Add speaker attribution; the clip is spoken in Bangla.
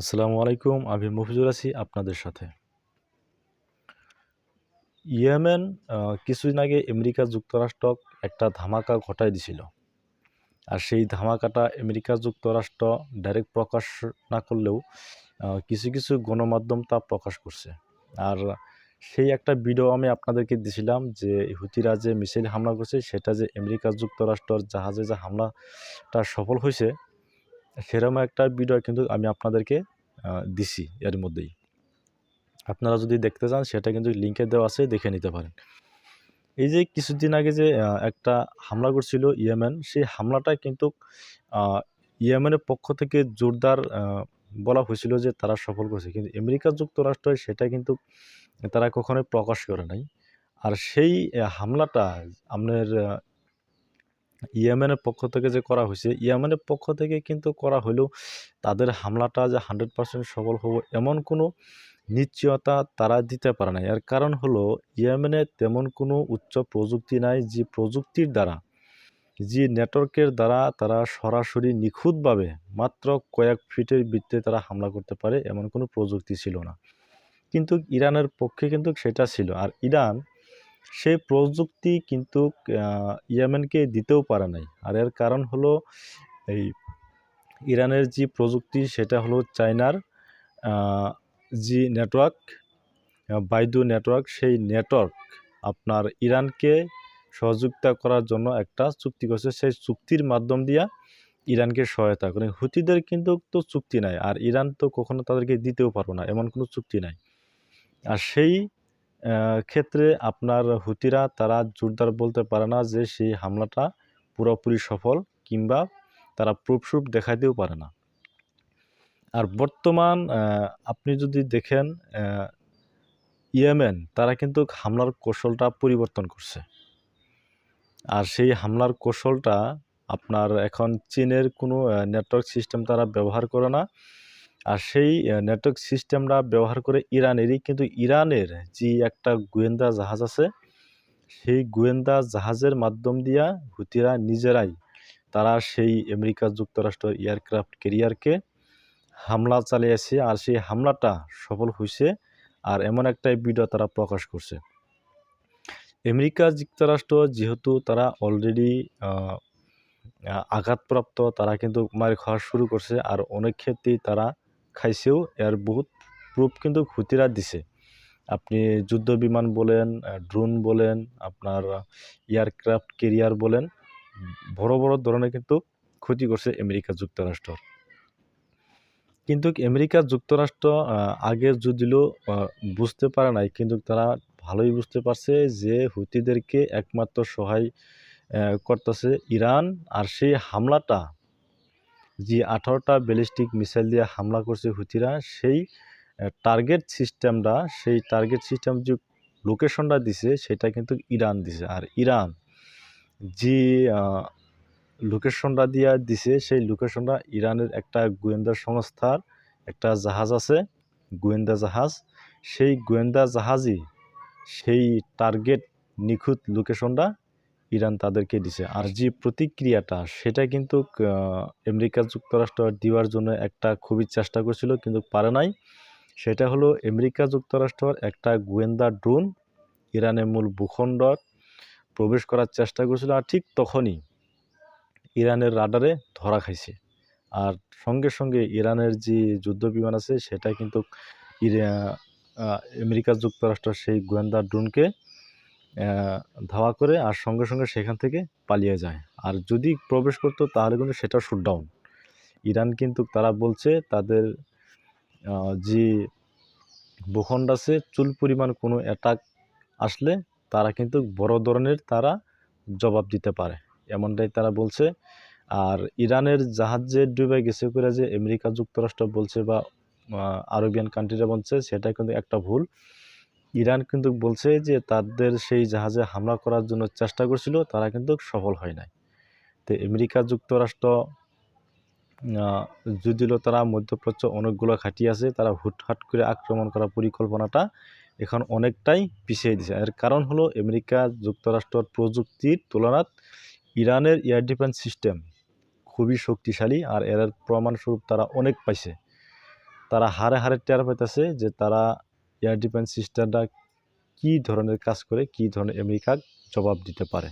Speaker 1: আসসালামু আলাইকুম, আমি মফিজুর আছি আপনাদের সাথে। ইয়েমেন কিছুদিন আগে আমেরিকা যুক্তরাষ্ট্র একটা ধামাকা ঘটাই দিছিল। আর সেই ধামাকাটা আমেরিকা যুক্তরাষ্ট্র ডাইরেক্ট প্রকাশ না করলেও কিছু কিছু গণমাধ্যম তা প্রকাশ করছে। আর সেই একটা ভিডিও আমি আপনাদেরকে দিছিলাম যে হুতিরা যে মিসাইল হামলা করছে, সেটা যে আমেরিকা যুক্তরাষ্ট্রর জাহাজে যে হামলাটা সফল হয়েছে সেরকম একটা ভিডিও কিন্তু আমি আপনাদেরকে দিছি এর মধ্যেই। আপনারা যদি দেখতে চান, সেটা কিন্তু লিঙ্কে দেওয়া আছে, দেখে নিতে পারেন। এই যে কিছুদিন আগে যে একটা হামলা করছিল ইয়েমেন, সেই হামলাটা কিন্তু ইয়েমেনের পক্ষ থেকে জোরদার বলা হয়েছিল যে তারা সফল করেছে। কিন্তু আমেরিকা যুক্তরাষ্ট্র সেটা কিন্তু তারা কখনোই প্রকাশ করে নাই। আর সেই হামলাটা, আপনার ইয়েমেনের পক্ষ থেকে যে করা হয়েছে, ইয়েমেনের পক্ষ থেকে কিন্তু করা হলেও তাদের হামলাটা যে হান্ড্রেড পার্সেন্ট সফল হব এমন কোনো নিশ্চয়তা তারা দিতে পারে না এর কারণ হলো, ইয়েমেনে তেমন কোনো উচ্চ প্রযুক্তি নাই যে প্রযুক্তির দ্বারা, যে নেটওয়ার্কের দ্বারা তারা সরাসরি নিখুঁতভাবে মাত্র কয়েক ফিটের বৃত্তে তারা হামলা করতে পারে, এমন কোনো প্রযুক্তি ছিল না। কিন্তু ইরানের পক্ষে কিন্তু সেটা ছিল। আর ইরান সেই প্রযুক্তি কিন্তু ইয়েমেনকে দিতেও পারে নাই। আর এর কারণ হলো, এই ইরানের যে প্রযুক্তি, সেটা হলো চায়নার যে নেটওয়ার্ক বাইদু নেটওয়ার্ক। সেই নেটওয়ার্ক আপনার ইরানকে সহযোগিতা করার জন্য একটা চুক্তি করছে। সেই চুক্তির মাধ্যম দিয়া ইরানকে সহায়তা করে। হুতিদের কিন্তু তো চুক্তি নাই। আর ইরান তো কখনো তাদেরকে দিতেও পারব না। এমন কোনো চুক্তি নাই। আর সেই ক্ষেত্রে আপনার হুতিরা তারা জোরদার বলতে পারে না যে সেই হামলাটা পুরোপুরি সফল কিংবা তারা প্রুফ দেখাইতেও পারে না। আর বর্তমান আপনি যদি দেখেন ইয়েমেন, তারা কিন্তু হামলার কৌশলটা পরিবর্তন করছে। আর সেই হামলার কৌশলটা আপনার এখন চীনের কোনো নেটওয়ার্ক সিস্টেম তারা ব্যবহার করে না। আর সেই নেটওয়ার্ক সিস্টেমটা ব্যবহার করে ইরানেরই কিন্তু ইরানের যে একটা গোয়েন্দা জাহাজ আছে, সেই গোয়েন্দা জাহাজের মাধ্যম দিয়া হুতিরা নিজেরাই তারা সেই আমেরিকা যুক্তরাষ্ট্র এয়ারক্রাফট ক্যারিয়ারকে হামলা চালিয়েছে আর সেই হামলাটা সফল হয়েছে আর এমন একটা ভিডিও তারা প্রকাশ করছে। আমেরিকা যুক্তরাষ্ট্র যেহেতু তারা অলরেডি আঘাতপ্রাপ্ত, তারা কিন্তু মার খাওয়া শুরু করছে আর অনেক ক্ষেত্রেই তারা খাইছেও এর বহুত প্রুফ কিন্তু হুতিরা দিছে। আপনি যুদ্ধ বিমান বলেন ড্রোন বলেন আপনার এয়ারক্রাফট কেরিয়ার বলেন, বড় বড় ধরনের কিন্তু ক্ষতি করছে আমেরিকা যুক্তরাষ্ট্র কিন্তু আমেরিকা যুক্তরাষ্ট্র আগে যদিও বুঝতে পারে নাই, কিন্তু তারা ভালোই বুঝতে পারছে যে হুতিদেরকে একমাত্র সহায় করতেছে ইরান, আর সেই হামলাটা যে আঠারোটা ব্যালিস্টিক মিসাইল দিয়ে হামলা করছে হুতিরা, সেই টার্গেট সিস্টেমটা সেই টার্গেট সিস্টেম যে লোকেশনটা দিছে, সেটা কিন্তু ইরান দিছে। আর ইরান যে লোকেশনটা দিয়া দিছে, সেই লোকেশনটা ইরানের একটা গোয়েন্দা সংস্থার একটা জাহাজ আছে, গোয়েন্দা জাহাজ। সেই গোয়েন্দা জাহাজই সেই টার্গেট নিখুঁত লোকেশনটা ইরান তাদেরকে দিছে। আর যে প্রতিক্রিয়াটা, সেটা কিন্তু আমেরিকা যুক্তরাষ্ট্র দেওয়ার জন্য একটা খুবই চেষ্টা করছিল, কিন্তু পারে নাই। সেটা হলো, আমেরিকা যুক্তরাষ্ট্রের একটা গোয়েন্দা ড্রোন, ইরানের মূল ভূখণ্ড প্রবেশ করার চেষ্টা করেছিল, আর ঠিক তখনই ইরানের রাডারে ধরা খাইছে। আর সঙ্গে সঙ্গে ইরানের যে যুদ্ধ বিমান আছে, সেটা কিন্তু আমেরিকা যুক্তরাষ্ট্র সেই গোয়েন্দা ড্রোনকে ধাওয়া করে আর সঙ্গে সঙ্গে সেখান থেকে পালিয়ে যায়। আর যদি প্রবেশ করতো, তাহলে কিন্তু সেটা শুটডাউন ইরান কিন্তু তারা বলছে, তাদের যে ভূখণ্ড আছে, চুল পরিমাণ কোনো অ্যাটাক আসলে তারা কিন্তু বড় ধরনের তারা জবাব দিতে পারে। এমনটাই তারা বলছে। আর ইরানের জাহাজ যে ডুবে গেছে করে যে আমেরিকা যুক্তরাষ্ট্র বলছে বা আরবিয়ান কান্ট্রিরা বলছে, সেটা কিন্তু একটা ভুল। ইরান কিন্তু বলছে যে তাদের সেই জাহাজে হামলা করার জন্য চেষ্টা করছিল, তারা কিন্তু সফল হয় নাই। তো আমেরিকা যুক্তরাষ্ট্র যদিও তারা মধ্যপ্রাচ্য অনেকগুলো ঘাঁটি আছে, তারা হুটহাট করে আক্রমণ করার পরিকল্পনাটা এখন অনেকটাই পিছিয়ে দিছে। এর কারণ হলো আমেরিকা যুক্তরাষ্ট্রের প্রযুক্তির তুলনাত ইরানের এয়ার ডিফেন্স সিস্টেম খুবই শক্তিশালী আর এর প্রমাণস্বরূপ তারা অনেক পাইছে। তারা হারে হারে টের পাইতেছে যে তারা এয়ার ডিফেন্স সিস্টেমটা কী ধরনের কাজ করে কী ধরনের আমেরিকার জবাব দিতে পারে?